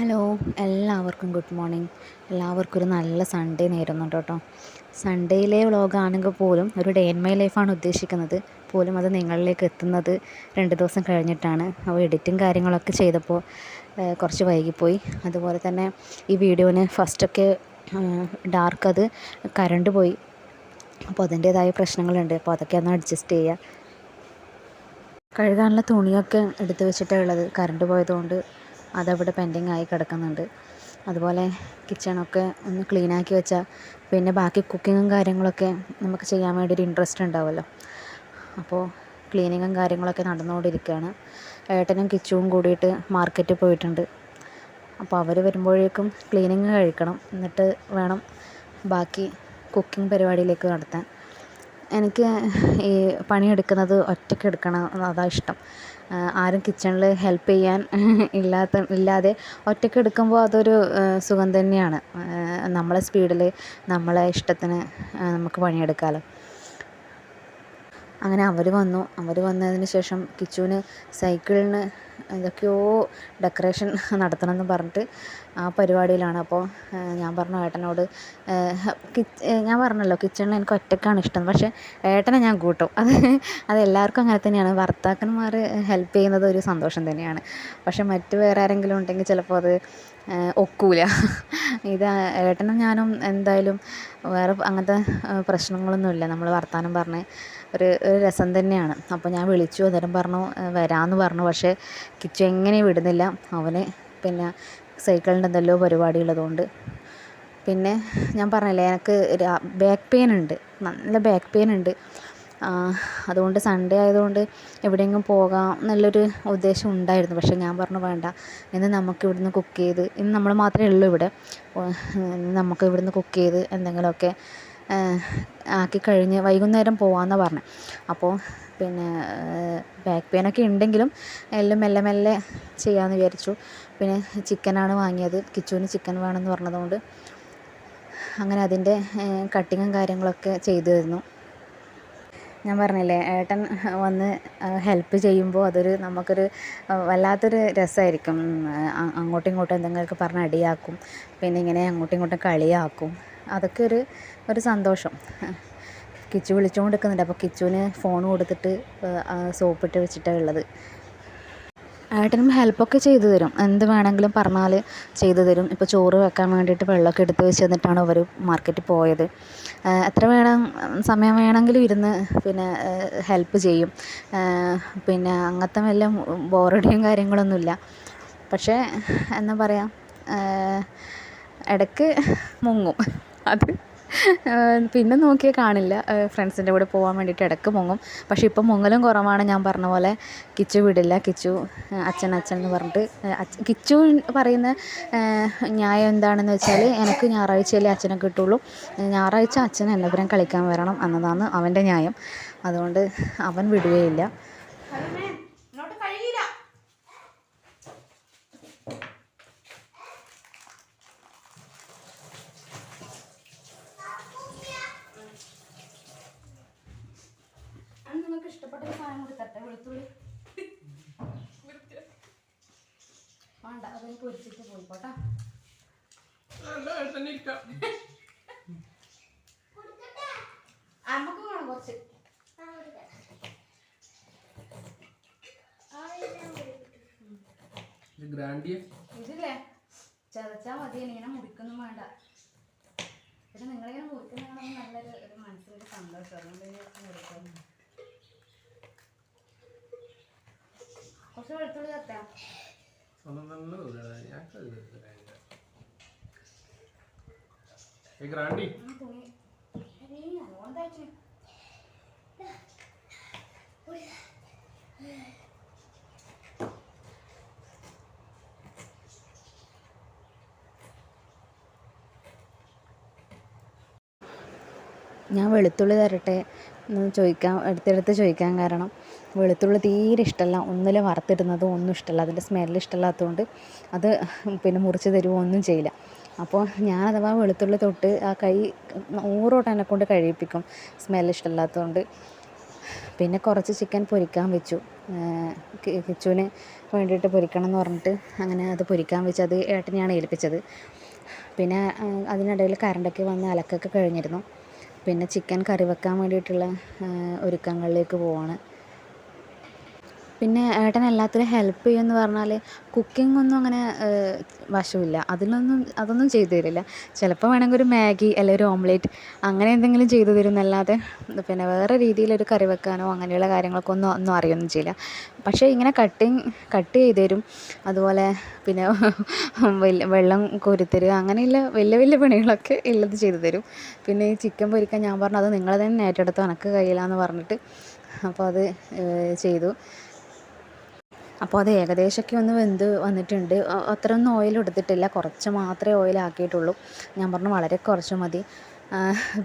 Hello എല്ലാവർക്കും good morning. എല്ലാവർക്കും ഒരു നല്ല സൺഡേ നേരുന്നുണ്ട് കേട്ടോ. സൺഡേയിലെ വ്ളോഗാണെങ്കിൽ പോലും ഒരു ഡേ ഇൻ മൈ ലൈഫാണ് ഉദ്ദേശിക്കുന്നത്. പോലും അത് നിങ്ങളിലേക്ക് എത്തുന്നത് രണ്ട് ദിവസം കഴിഞ്ഞിട്ടാണ്. അപ്പോൾ എഡിറ്റും കാര്യങ്ങളൊക്കെ ചെയ്തപ്പോൾ കുറച്ച് വൈകിപ്പോയി. അതുപോലെ തന്നെ ഈ വീഡിയോന് ഫസ്റ്റൊക്കെ ഡാർക്ക് അത് കരണ്ട് പോയി. അപ്പോൾ അതിന്റേതായ പ്രശ്നങ്ങളുണ്ട്. അപ്പോൾ അതൊക്കെ ഒന്ന് അഡ്ജസ്റ്റ് ചെയ്യുക കഴുകാനുള്ള തുണിയൊക്കെ എടുത്ത് വെച്ചിട്ടാണ് ഉള്ളത്. കറണ്ട് പോയതുകൊണ്ട് അതവിടെ പെൻഡിങ് ആയി കിടക്കുന്നുണ്ട്. അതുപോലെ കിച്ചണൊക്കെ ഒന്ന് ക്ലീൻ ആക്കി വെച്ചാൽ പിന്നെ ബാക്കി കുക്കിങ്ങും കാര്യങ്ങളൊക്കെ നമുക്ക് ചെയ്യാൻ വേണ്ടി ഒരു ഇൻട്രസ്റ്റ് ഉണ്ടാവുമല്ലോ. അപ്പോൾ ക്ലീനിങ്ങും കാര്യങ്ങളൊക്കെ നടന്നുകൊണ്ടിരിക്കുകയാണ്. ഏട്ടനും കിച്ചുവും കൂടിയിട്ട് മാർക്കറ്റിൽ പോയിട്ടുണ്ട്. അപ്പോൾ അവർ വരുമ്പോഴേക്കും ക്ലീനിങ് കഴിക്കണം. എന്നിട്ട് വേണം ബാക്കി കുക്കിംഗ് പരിപാടിയിലേക്ക് നടത്താൻ. എനിക്ക് ഈ പണിയെടുക്കുന്നത് ഒറ്റയ്ക്ക് എടുക്കണം അതാ ഇഷ്ടം. ആരും കിച്ചണിൽ ഹെൽപ്പ് ചെയ്യാൻ ഇല്ലാത്ത ഇല്ലാതെ ഒറ്റയ്ക്ക് എടുക്കുമ്പോൾ അതൊരു സുഖം തന്നെയാണ്. നമ്മളെ സ്പീഡിൽ നമ്മളെ ഇഷ്ടത്തിന് നമുക്ക് പണിയെടുക്കാമല്ലോ അങ്ങനെ അവർ വന്നു. അവർ വന്നതിന് ശേഷം കിച്ചുവിന് സൈക്കിളിന് എന്തൊക്കെയോ ഡെക്കറേഷൻ നടത്തണം എന്ന് പറഞ്ഞിട്ട് ആ പരിപാടിയിലാണ്. അപ്പോൾ ഞാൻ പറഞ്ഞു ഏട്ടനോട് ഞാൻ പറഞ്ഞല്ലോ കിച്ചണിൽ എനിക്ക് ഒറ്റയ്ക്കാണ് ഇഷ്ടം. പക്ഷേ ഏട്ടനെ ഞാൻ കൂട്ടും. അത് അത് എല്ലാവർക്കും അങ്ങനെ തന്നെയാണ്. ഭർത്താക്കന്മാർ ഹെൽപ്പ് ചെയ്യുന്നത് ഒരു സന്തോഷം തന്നെയാണ്. പക്ഷേ മറ്റ് വേറെ ആരെങ്കിലും ഉണ്ടെങ്കിൽ ചിലപ്പോൾ അത് ഒക്കൂല. ഇത് ഏട്ടനും ഞാനും എന്തായാലും വേറെ അങ്ങനത്തെ പ്രശ്നങ്ങളൊന്നുമില്ല. നമ്മൾ വർത്തമാനം പറഞ്ഞ് ഒരു ഒരു രസം തന്നെയാണ്. അപ്പോൾ ഞാൻ വിളിച്ചു അന്നേരം പറഞ്ഞു വരാമെന്ന് പറഞ്ഞു. പക്ഷേ കിച്ചു എങ്ങനെയും വിടുന്നില്ല. അവന് പിന്നെ സൈക്കിളിന്റെ എന്തെല്ലോ പരിപാടി ഉള്ളതുകൊണ്ട് പിന്നെ ഞാൻ പറഞ്ഞില്ലേ എനിക്ക് ബാക്ക് പെയിൻ ഉണ്ട്. നല്ല ബാക്ക് പെയിൻ ഉണ്ട്. അതുകൊണ്ട് സൺഡേ ആയതുകൊണ്ട് എവിടെയെങ്കിലും പോകാം എന്നുള്ളൊരു ഉദ്ദേശം ഉണ്ടായിരുന്നു. പക്ഷേ ഞാൻ പറഞ്ഞു വേണ്ട. ഇന്ന് നമുക്ക് ഇവിടുന്ന് കുക്ക് ചെയ്ത് ഇന്ന് നമ്മൾ മാത്രമേ ഉള്ളൂ ഇവിടെ. നമുക്ക് ഇവിടുന്ന് കുക്ക് ചെയ്ത് എന്തെങ്കിലുമൊക്കെ ഏഹ്, ആക്കി കഴിഞ്ഞ് വൈകുന്നേരം പോകാമെന്നാണ് പറഞ്ഞത് അപ്പോൾ പിന്നെ ബാക്ക് പെയിനൊക്കെ ഉണ്ടെങ്കിലും എല്ലാം മെല്ലെ മെല്ലെ ചെയ്യാമെന്ന് വിചാരിച്ചു. പിന്നെ ചിക്കനാണ് വാങ്ങിയത്. കിച്ചുവിന് ചിക്കൻ വേണമെന്ന് പറഞ്ഞതുകൊണ്ട് അങ്ങനെ അതിന്റെ കട്ടിങ്ങും കാര്യങ്ങളൊക്കെ ചെയ്തു തരുന്നു. ഞാൻ പറഞ്ഞില്ലേ ഏട്ടൻ വന്ന് ഹെൽപ്പ് ചെയ്യുമ്പോൾ അതൊരു നമുക്കൊരു വല്ലാത്തൊരു രസമായിരിക്കും അങ്ങോട്ടും ഇങ്ങോട്ടും എന്തെങ്കിലുമൊക്കെ പറഞ്ഞ് അടിയാക്കും. പിന്നെ ഇങ്ങനെ അങ്ങോട്ടും ഇങ്ങോട്ടും കളിയാക്കും. അതൊക്കെ ഒരു ഒരു സന്തോഷം. കിച്ചു വിളിച്ചുകൊണ്ട് നിൽക്കുന്നുണ്ട് അപ്പോൾ കിച്ചുവിന് ഫോൺ കൊടുത്തിട്ട് സോപ്പിട്ട് വെച്ചിട്ടാണ് ഉള്ളത്. ഏട്ടനും ഹെൽപ്പൊക്കെ ചെയ്തു തരും. എന്ത് വേണമെങ്കിലും പറഞ്ഞാൽ ചെയ്തു തരും. ഇപ്പോൾ ചോറ് വെക്കാൻ വേണ്ടിയിട്ട് വെള്ളമൊക്കെ എടുത്ത് വെച്ച് തന്നിട്ടാണ് അവർ മാർക്കറ്റിൽ പോയത്. എത്ര വേണം സമയം വേണമെങ്കിലും ഇരുന്ന് പിന്നെ ഹെൽപ്പ് ചെയ്യും. പിന്നെ അങ്ങനത്തെ വല്ല ബോറടിയും കാര്യങ്ങളൊന്നുമില്ല. പക്ഷേ എന്താ പറയുക ഇടയ്ക്ക് മുങ്ങും. അത് പിന്നെ നോക്കിയാൽ കാണില്ല. ഫ്രണ്ട്സിന്റെ കൂടെ പോകാൻ വേണ്ടിയിട്ട് ഇടയ്ക്ക് മുങ്ങും. പക്ഷേ ഇപ്പം മുങ്ങലും കുറവാണ് ഞാൻ പറഞ്ഞ പോലെ. കിച്ചു വിടില്ല. കിച്ചു അച്ഛൻ അച്ഛൻ എന്ന് പറഞ്ഞിട്ട് കിച്ചു പറയുന്ന ന്യായം എന്താണെന്ന് വെച്ചാൽ എനിക്ക് ഞായറാഴ്ചയല്ലേ അച്ഛനെ കിട്ടുള്ളൂ. ഞായറാഴ്ച അച്ഛൻ എന്നപുരം കളിക്കാൻ വരണം എന്നതാണ് അവന്റെ ന്യായം. അതുകൊണ്ട് അവൻ വിടുകയില്ല. ഇഷ്ടപ്പെട്ട സാധനം കൊടുക്കട്ടെ? വെളുത്തുള്ളി. വേണ്ട അതൊന്ന് പൊരിച്ചിട്ട് പോയിക്കോട്ടെ. അമ്മയ്ക്ക് വേണം കുറച്ച്. ഇതില്ലേ? ചതച്ചാ മതി ഇങ്ങനെ മുറിക്കൊന്നും വേണ്ട. പിന്നെ നിങ്ങളിങ്ങനെ മുറിക്കുന്ന നല്ലൊരു ഒരു മനസ്സിലൊരു സന്തോഷം. അതുകൊണ്ട് മുറിക്കുന്നു തുണി. ഏയ്, നല്ലോണം തയ്ച്ച്. ഞാൻ വെളുത്തുള്ളി തരട്ടെ. ചോദിക്കാൻ എടുത്തെടുത്ത് ചോദിക്കാൻ കാരണം വെളുത്തുള്ളി തീരെ ഇഷ്ടമല്ല. ഒന്നിൽ വറുത്തിടുന്നതും ഒന്നും ഇഷ്ടമല്ല. അതിന്റെ സ്മെല്ല് ഇഷ്ടമല്ലാത്തതുകൊണ്ട് അത് പിന്നെ മുറിച്ച് തരുമോ ഒന്നും ചെയ്യില്ല. അപ്പോൾ ഞാൻ അഥവാ വെളുത്തുള്ളി തൊട്ട് ആ കൈ നൂറോട്ട് എന്നെ കൊണ്ട് കഴിയിപ്പിക്കും. സ്മെല്ല് ഇഷ്ടമല്ലാത്തതുകൊണ്ട്. പിന്നെ കുറച്ച് ചിക്കൻ പൊരിക്കാൻ വെച്ചു. കിച്ചുവിന് വേണ്ടിയിട്ട് പൊരിക്കണം എന്ന് പറഞ്ഞിട്ട് അങ്ങനെ അത് പൊരിക്കാൻ വെച്ച് അത് ഏട്ടനെയാണ് ഏൽപ്പിച്ചത്. പിന്നെ അതിനിടയിൽ കറണ്ടൊക്കെ വന്ന് അലക്കൊക്കെ കഴിഞ്ഞിരുന്നു. പിന്നെ ചിക്കൻ കറി വെക്കാൻ വേണ്ടിയിട്ടുള്ള ഒരുക്കങ്ങളിലേക്ക് പോവാണ്. പിന്നെ ഏട്ടൻ എല്ലാത്തിനും ഹെൽപ്പ് ചെയ്യുമെന്ന് പറഞ്ഞാൽ കുക്കിംഗ് ഒന്നും അങ്ങനെ വശമില്ല. അതിലൊന്നും അതൊന്നും ചെയ്തു തരില്ല. ചിലപ്പോൾ വേണമെങ്കിൽ ഒരു മാഗി അല്ലെങ്കിൽ ഒരു ഓംലേറ്റ് അങ്ങനെ എന്തെങ്കിലും ചെയ്തു തരും എന്നല്ലാതെ പിന്നെ വേറെ രീതിയിലൊരു കറി വെക്കാനോ അങ്ങനെയുള്ള കാര്യങ്ങളൊക്കെ ഒന്നും ഒന്നും അറിയൊന്നും ചെയ്യില്ല. പക്ഷേ ഇങ്ങനെ കട്ടിങ് കട്ട് ചെയ്തു തരും. അതുപോലെ പിന്നെ വെള്ളം കോരിത്തരും അങ്ങനെയുള്ള വലിയ വലിയ പണികളൊക്കെ ഉള്ളത് ചെയ്തു തരും. പിന്നെ ഈ ചിക്കൻ പൊരിക്കാൻ ഞാൻ പറഞ്ഞു അത് നിങ്ങൾ തന്നെ ഏറ്റെടുത്ത് എനക്ക് കഴിയില്ല എന്ന് പറഞ്ഞിട്ട്. അപ്പോൾ അത് ചെയ്തു. അപ്പോൾ അത് ഏകദേശമൊക്കെ ഒന്ന് വെന്ത് വന്നിട്ടുണ്ട്. അത്ര അത്രയൊന്നും ഓയിൽ എടുത്തിട്ടില്ല. കുറച്ച് മാത്രമേ ഓയിൽ ആക്കിയിട്ടുള്ളൂ. ഞാൻ പറഞ്ഞു വളരെ കുറച്ച് മതി.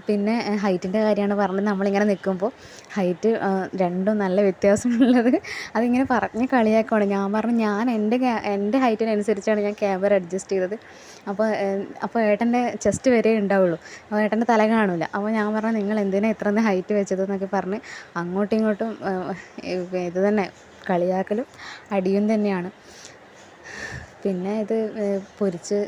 പിന്നെ ഹൈറ്റിന്റെ കാര്യമാണ് പറഞ്ഞത്. നമ്മളിങ്ങനെ നിൽക്കുമ്പോൾ ഹൈറ്റ് രണ്ടും നല്ല വ്യത്യാസമുള്ളത്. അതിങ്ങനെ പറഞ്ഞ് കളിയാക്കുവാണ്. ഞാൻ പറഞ്ഞു ഞാൻ എന്റെ എന്റെ ഹൈറ്റിനനുസരിച്ചാണ് ഞാൻ ക്യാമറ അഡ്ജസ്റ്റ് ചെയ്തത്. അപ്പോൾ അപ്പോൾ ഏട്ടന്റെ ചെസ്റ്റ് വരെ ഉണ്ടാവുള്ളൂ. അപ്പോൾ ഏട്ടന്റെ തല കാണില്ല അപ്പോൾ ഞാൻ പറഞ്ഞു നിങ്ങൾ എന്തിനാണ് ഇത്ര ഹൈറ്റ് വെച്ചത് എന്നൊക്കെ പറഞ്ഞ് അങ്ങോട്ടും ഇങ്ങോട്ടും ഇത് തന്നെ കളിയാക്കലും അടിയും തന്നെയാണ്. പിന്നെ ഇത് പൊരിച്ച്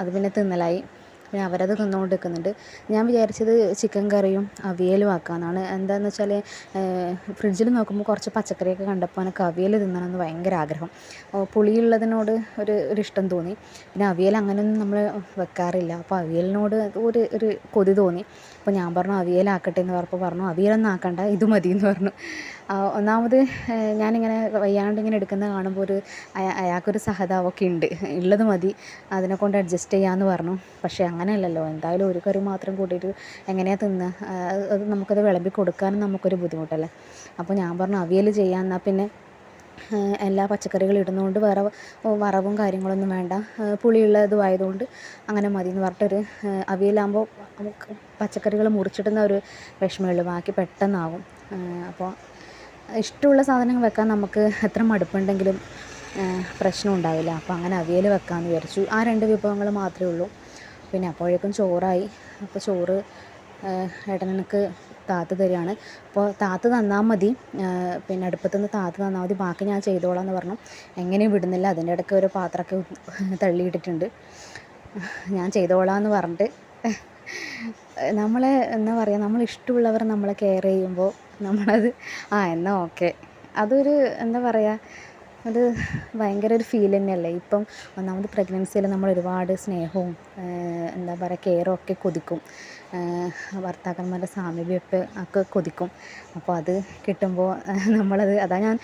അത് പിന്നെ തിന്നലായി. പിന്നെ അവരത് തിന്നുകൊണ്ട് നിൽക്കുന്നുണ്ട് ഞാൻ വിചാരിച്ചത് ചിക്കൻ കറിയും അവിയലും ആക്കാമെന്നാണ് എന്താണെന്ന് വെച്ചാൽ ഫ്രിഡ്ജിൽ നോക്കുമ്പോൾ കുറച്ച് പച്ചക്കറിയൊക്കെ കണ്ടപ്പോൾ എനിക്ക് അവിയൽ തിന്നണമെന്ന് ഭയങ്കര ആഗ്രഹം. പുളിയുള്ളതിനോട് ഒരു ഒരു ഇഷ്ടം തോന്നി. പിന്നെ അവിയൽ അങ്ങനെയൊന്നും നമ്മൾ വെക്കാറില്ല. അപ്പോൾ അവിയലിനോട് ഒരു ഒരു കൊതി തോന്നി. അപ്പോൾ ഞാൻ പറഞ്ഞു അവിയലാക്കട്ടെ എന്ന് പറഞ്ഞപ്പോൾ പറഞ്ഞു അവിയലൊന്നും ആക്കണ്ട ഇത് മതി എന്ന് പറഞ്ഞു. ഒന്നാമത് ഞാനിങ്ങനെ വയ്യാണ്ടിങ്ങനെ എടുക്കുന്നത് കാണുമ്പോൾ ഒരു അയ- അയാൾക്കൊരു സഹതാപമൊക്കെ ഉണ്ട് ഉള്ളത് മതി. അതിനെക്കൊണ്ട് അഡ്ജസ്റ്റ് ചെയ്യാമെന്ന് പറഞ്ഞു. പക്ഷേ അങ്ങനെയല്ലല്ലോ. എന്തായാലും ഒരു കറി മാത്രം കൂട്ടിയിട്ട് എങ്ങനെയാണ് തിന്നുക അത് നമുക്കത് വിളമ്പി കൊടുക്കാനും നമുക്കൊരു ബുദ്ധിമുട്ടല്ലേ? അപ്പോൾ ഞാൻ പറഞ്ഞു അവിയൽ ചെയ്യാം എന്നാൽ പിന്നെ എല്ലാ പച്ചക്കറികളും ഇടുന്നതുകൊണ്ട് വേറെ വറവും കാര്യങ്ങളൊന്നും വേണ്ട. പുളിയുള്ളതും ആയതുകൊണ്ട് അങ്ങനെ മതി എന്ന് പറഞ്ഞിട്ടൊരു അവിയലാകുമ്പോൾ പച്ചക്കറികൾ മുറിച്ചിടുന്ന ഒരു വിഷമമുള്ളൂ ബാക്കി പെട്ടെന്നാവും. അപ്പോൾ ഇഷ്ടമുള്ള സാധനങ്ങൾ വെക്കാൻ നമുക്ക് എത്ര മടുപ്പുണ്ടെങ്കിലും പ്രശ്നം ഉണ്ടാവില്ല. അപ്പോൾ അങ്ങനെ അവിയൽ വെക്കാമെന്ന് വിചാരിച്ചു. ആ രണ്ട് വിഭവങ്ങൾ മാത്രമേ ഉള്ളൂ. പിന്നെ അപ്പോഴേക്കും ചോറായി. അപ്പോൾ ചോറ് ഏട്ടനക്ക് താത്ത് തരികയാണ്. അപ്പോൾ താത്ത് തന്നാൽ മതി. പിന്നെ അടുപ്പത്തു നിന്ന് താത്ത് തന്നാൽ മതി. ബാക്കി ഞാൻ ചെയ്തോളാം എന്ന് പറഞ്ഞു. എങ്ങനെയും വിടുന്നില്ല. അതിന്റെ ഇടയ്ക്ക് ഒരു പാത്രമൊക്കെ തള്ളിയിട്ടിട്ടുണ്ട്. ഞാൻ ചെയ്തോളാം എന്ന് പറഞ്ഞിട്ട് നമ്മളെ എന്താ പറയുക നമ്മൾ ഇഷ്ടമുള്ളവർ നമ്മളെ കെയർ ചെയ്യുമ്പോൾ നമ്മളത് ആ എന്നാൽ ഓക്കെ അതൊരു എന്താ പറയുക അത് ഭയങ്കര ഒരു ഫീൽ തന്നെയല്ലേ? ഇപ്പം ഒന്നാമത് പ്രഗ്നൻസിയിൽ നമ്മൾ ഒരുപാട് സ്നേഹവും എന്താ പറയുക കെയറും ഒക്കെ കൊതിക്കും. ഭർത്താക്കന്മാരുടെ സാമീപ്യമൊക്കെ ഒക്കെ കൊതിക്കും. അപ്പോൾ അത് കിട്ടുമ്പോൾ നമ്മളത് അതാ ഞാൻ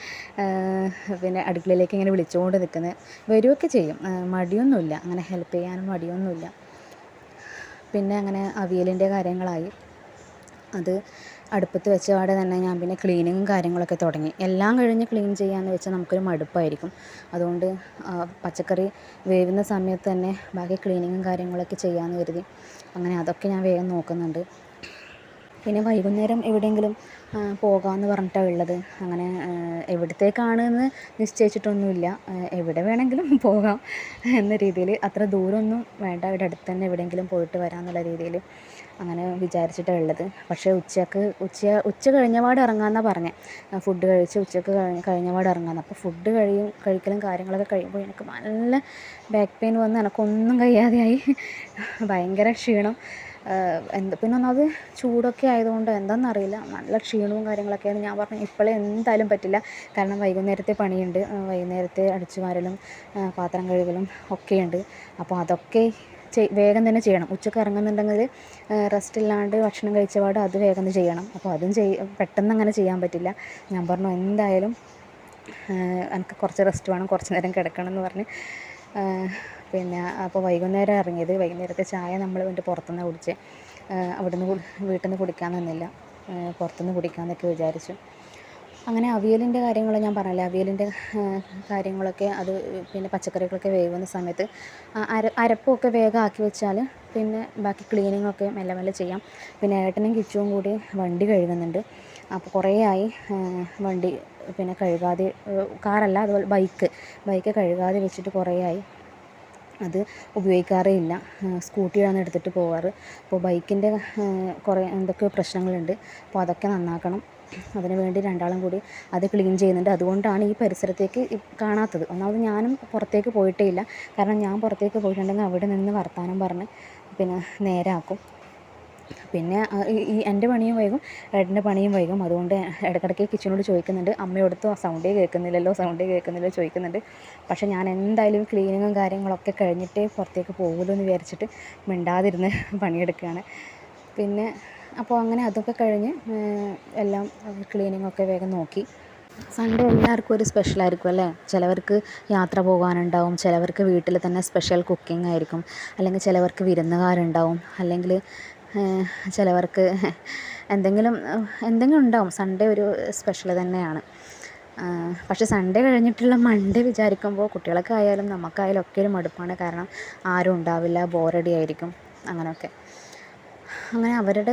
പിന്നെ അടുക്കളയിലേക്ക് ഇങ്ങനെ വിളിച്ചുകൊണ്ട് നിൽക്കുന്നത് വരുമൊക്കെ ചെയ്യും. മടിയൊന്നുമില്ല. അങ്ങനെ ഹെൽപ്പ് ചെയ്യാനും മടിയൊന്നുമില്ല. പിന്നെ അങ്ങനെ അവിയലിന്റെ കാര്യങ്ങളായി. അത് അടുപ്പത്ത് വെച്ച പാടെ തന്നെ ഞാൻ പിന്നെ ക്ലീനിങ്ങും കാര്യങ്ങളൊക്കെ തുടങ്ങി. എല്ലാം കഴിഞ്ഞ് ക്ലീൻ ചെയ്യാമെന്ന് വെച്ചാൽ നമുക്കൊരു മടുപ്പായിരിക്കും. അതുകൊണ്ട് പച്ചക്കറി വേവുന്ന സമയത്ത് തന്നെ ബാക്കി ക്ലീനിങ്ങും കാര്യങ്ങളൊക്കെ ചെയ്യാമെന്ന് കരുതി. അങ്ങനെ അതൊക്കെ ഞാൻ വേഗം നോക്കുന്നുണ്ട്. പിന്നെ വൈകുന്നേരം എവിടെയെങ്കിലും പോകാമെന്ന് പറഞ്ഞിട്ടാണ് ഉള്ളത്. അങ്ങനെ എവിടത്തേക്കാണ് എന്ന് നിശ്ചയിച്ചിട്ടൊന്നുമില്ല. എവിടെ വേണമെങ്കിലും പോകാം എന്ന രീതിയിൽ അത്ര ദൂരമൊന്നും വേണ്ട. ഇവിടെ അടുത്ത് തന്നെ എവിടെയെങ്കിലും പോയിട്ട് വരാമെന്നുള്ള രീതിയിൽ അങ്ങനെ വിചാരിച്ചിട്ടാണ് ഉള്ളത് പക്ഷേ ഉച്ചയ്ക്ക് ഉച്ച ഉച്ച കഴിഞ്ഞപാട് ഇറങ്ങാമെന്നാണ് പറഞ്ഞത് ഫുഡ് കഴിച്ച് ഉച്ചയ്ക്ക് കഴിഞ്ഞ കഴിഞ്ഞപാട് ഇറങ്ങാമെന്ന് അപ്പോൾ ഫുഡ് കഴിയും കഴിക്കലും കാര്യങ്ങളൊക്കെ കഴിയുമ്പോൾ എനിക്ക് നല്ല ബാക്ക് പെയിൻ വന്ന് എനക്കൊന്നും കഴിയാതെയായി. ഭയങ്കര ക്ഷീണം. എന്ത് പിന്നെ ഒന്നാമത് ചൂടൊക്കെ ആയതുകൊണ്ട് എന്താണെന്നറിയില്ല നല്ല ക്ഷീണവും കാര്യങ്ങളൊക്കെയാണ് ഞാൻ പറഞ്ഞു. ഇപ്പോഴേ എന്തായാലും പറ്റില്ല. കാരണം വൈകുന്നേരത്തെ പണിയുണ്ട്. വൈകുന്നേരത്തെ അടിച്ചു വാരലും പാത്രം കഴുകലും ഒക്കെയുണ്ട്. അപ്പോൾ അതൊക്കെ വേഗം തന്നെ ചെയ്യണം. ഉച്ചയ്ക്ക് ഇറങ്ങുന്നുണ്ടെങ്കിൽ റെസ്റ്റ് ഇല്ലാണ്ട് ഭക്ഷണം കഴിച്ച പാട് അത് വേഗം ചെയ്യണം. അപ്പോൾ അതും ചെയ് പെട്ടെന്ന് അങ്ങനെ ചെയ്യാൻ പറ്റില്ല. ഞാൻ പറഞ്ഞു എന്തായാലും എനിക്ക് കുറച്ച് റെസ്റ്റ് വേണം കുറച്ച് നേരം കിടക്കണം എന്ന് പറഞ്ഞ് പിന്നെ അപ്പോൾ വൈകുന്നേരം ഇറങ്ങിയത്. വൈകുന്നേരത്തെ ചായ നമ്മൾ എന്റെ പുറത്തുനിന്ന് കുടിച്ച്. അവിടുന്ന് വീട്ടിൽ നിന്ന് കുടിക്കാൻ നിന്നില്ല. പുറത്തുനിന്ന് കുടിക്കാമെന്നൊക്കെ വിചാരിച്ചു. അങ്ങനെ അവിയലിന്റെ കാര്യങ്ങൾ ഞാൻ പറഞ്ഞില്ലേ അവിയലിന്റെ കാര്യങ്ങളൊക്കെ അത് പിന്നെ പച്ചക്കറികളൊക്കെ വേവുന്ന സമയത്ത് അര അരപ്പൊക്കെ വേഗം ആക്കി വെച്ചാൽ പിന്നെ ബാക്കി ക്ലീനിങ്ങൊക്കെ മെല്ലെ മെല്ലെ ചെയ്യാം. പിന്നെ ഏട്ടനും കിച്ചുവും കൂടി വണ്ടി കഴുകുന്നുണ്ട്. അപ്പോൾ കുറേ ആയി വണ്ടി പിന്നെ കഴുകാതെ കാറല്ല അതുപോലെ ബൈക്ക് ബൈക്ക് കഴുകാതെ വെച്ചിട്ട് കുറേ ആയി. അത് ഉപയോഗിക്കാറേ ഇല്ല. സ്കൂട്ടിയാണ് എടുത്തിട്ട് പോവാറ്. അപ്പോൾ ബൈക്കിന്റെ കുറേ എന്തൊക്കെയോ പ്രശ്നങ്ങളുണ്ട്. അപ്പോൾ അതൊക്കെ നന്നാക്കണം. അതിന് വേണ്ടി രണ്ടാളും കൂടി അത് ക്ലീൻ ചെയ്യുന്നുണ്ട്. അതുകൊണ്ടാണ് ഈ പരിസരത്തേക്ക് കാണാത്തത്. ഒന്നാമത് ഞാനും പുറത്തേക്ക് പോയിട്ടേ ഇല്ല കാരണം ഞാൻ പുറത്തേക്ക് പോയിട്ടുണ്ടെങ്കിൽ അവിടെ നിന്ന് വർത്തമാനം പറഞ്ഞ് പിന്നെ നേരാക്കും പിന്നെ ഈ എന്റെ പണിയും വൈകും ഏട്ടന്റെ പണിയും വൈകും. അതുകൊണ്ട് ഇടയ്ക്കിടയ്ക്ക് കിച്ചനോട് ചോദിക്കുന്നുണ്ട്. അമ്മയോടത്ത് സൗണ്ടേ കേൾക്കുന്നില്ലല്ലോ സൗണ്ടേ കേൾക്കുന്നില്ലല്ലോ ചോദിക്കുന്നുണ്ട്. പക്ഷേ ഞാൻ എന്തായാലും ക്ലീനിങ്ങും കാര്യങ്ങളൊക്കെ കഴിഞ്ഞിട്ടേ പുറത്തേക്ക് പോകുമല്ലോ എന്ന് വിചാരിച്ചിട്ട് മിണ്ടാതിരുന്ന് പണിയെടുക്കുകയാണ്. പിന്നെ അപ്പോൾ അങ്ങനെ അതൊക്കെ കഴിഞ്ഞ് എല്ലാം ക്ലീനിങ്ങൊക്കെ വേഗം നോക്കി. സൺഡേ എല്ലാവർക്കും ഒരു സ്പെഷ്യലായിരിക്കും അല്ലേ? ചിലവർക്ക് യാത്ര പോകാനുണ്ടാവും ചിലവർക്ക് വീട്ടിൽ തന്നെ സ്പെഷ്യൽ കുക്കിംഗ് ആയിരിക്കും. അല്ലെങ്കിൽ ചിലവർക്ക് വിരുന്നുകാരുണ്ടാവും. അല്ലെങ്കിൽ ചിലവർക്ക് എന്തെങ്കിലും എന്തെങ്കിലും ഉണ്ടാവും. സൺഡേ ഒരു സ്പെഷ്യൽ തന്നെയാണ്. പക്ഷെ പക്ഷേ സൺഡേ കഴിഞ്ഞിട്ടുള്ള മൺഡേ വിചാരിക്കുമ്പോൾ കുട്ടികളൊക്കെ ആയാലും നമുക്കായാലും ഒക്കെ ഒരു മടുപ്പാണ്. കാരണം ആരും ഉണ്ടാവില്ല ബോറടി ആയിരിക്കും അങ്ങനെയൊക്കെ. അങ്ങനെ അവരുടെ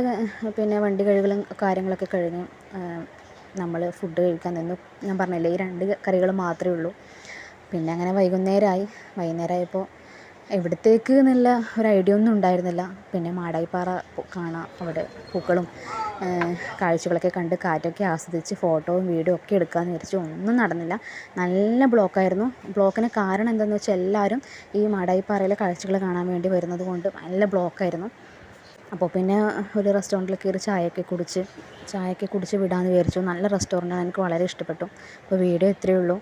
പിന്നെ വണ്ടി കഴുകലും കാര്യങ്ങളൊക്കെ കഴിഞ്ഞ് നമ്മൾ ഫുഡ് കഴിക്കാൻ നിന്നു. ഞാൻ പറഞ്ഞില്ലേ ഈ രണ്ട് കറികൾ മാത്രമേ ഉള്ളൂ. പിന്നെ അങ്ങനെ വൈകുന്നേരമായി വൈകുന്നേരമായപ്പോൾ എവിടത്തേക്ക് എന്നുള്ള ഒരു ഐഡിയ ഒന്നും ഉണ്ടായിരുന്നില്ല. പിന്നെ മാടായിപ്പാറ കാണാം അവിടെ പൂക്കളും കാഴ്ചകളൊക്കെ കണ്ട് കാറ്റൊക്കെ ആസ്വദിച്ച് ഫോട്ടോയും വീഡിയോ ഒക്കെ എടുക്കാമെന്ന് വിചാരിച്ചു ഒന്നും നടന്നില്ല. നല്ല ബ്ലോക്കായിരുന്നു. ബ്ലോക്കിന് കാരണം എന്താണെന്ന് വെച്ചാൽ എല്ലാവരും ഈ മാടായിപ്പാറയിലെ കാഴ്ചകൾ കാണാൻ വേണ്ടി വരുന്നത് കൊണ്ട് നല്ല ബ്ലോക്കായിരുന്നു. അപ്പോൾ പിന്നെ ഒരു റെസ്റ്റോറന്റിൽ കയറി ചായയൊക്കെ കുടിച്ച് ചായയൊക്കെ കുടിച്ച് വിടാമെന്ന് വിചാരിച്ചു. നല്ല റെസ്റ്റോറന്റാണ് എനിക്ക് വളരെ ഇഷ്ടപ്പെട്ടു. അപ്പോൾ വീഡിയോ ഇത്രയേ ഉള്ളൂ.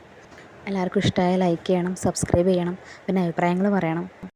എല്ലാവർക്കും ഇഷ്ടമായ ലൈക്ക് ചെയ്യണം സബ്സ്ക്രൈബ് ചെയ്യണം പിന്നെ അഭിപ്രായങ്ങൾ പറയണം.